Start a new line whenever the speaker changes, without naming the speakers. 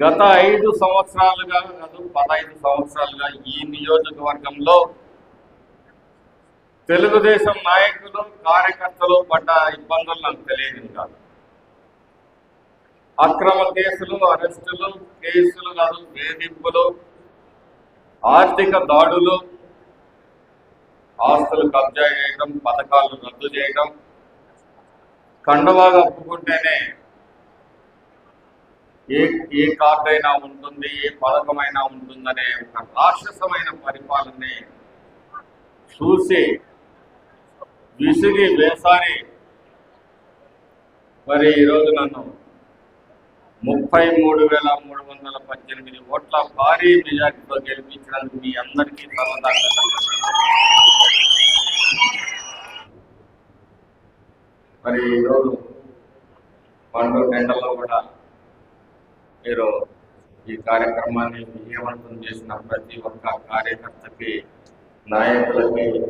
గత ఐదు సంవత్సరాలుగా కాదు పదహైదు సంవత్సరాలుగా ఈ నియోజకవర్గంలో తెలుగుదేశం నాయకులు కార్యకర్తలు పడ్డ ఇబ్బందులు నాకు తెలియదు కాదు అక్రమ కేసులు అరెస్టులు కేసులు కాదు వేధింపులు ఆర్థిక దాడులు ఆస్తులు కబ్జా చేయడం పథకాలు రద్దు చేయడం కండవాగా ఒప్పుకుంటేనే ఏ ఏ కార్డు అయినా ఉంటుంది ఏ పథకమైనా ఉంటుందనే ఒక రాక్షసమైన పరిపాలనని చూసి విసిగి వేసారి మరి ఈరోజు నన్ను ముప్పై మూడు వేల మూడు వందల పద్దెనిమిది ఓట్ల భారీ మెజార్టీతో గెలిపించడానికి మీ అందరికీ సరదా మరి ఈరోజు పండు టెండర్లో కూడా మీరు ఈ కార్యక్రమాన్ని విజయవంతం చేసిన ప్రతి ఒక్క కార్యకర్తకి నాయకులకి మీ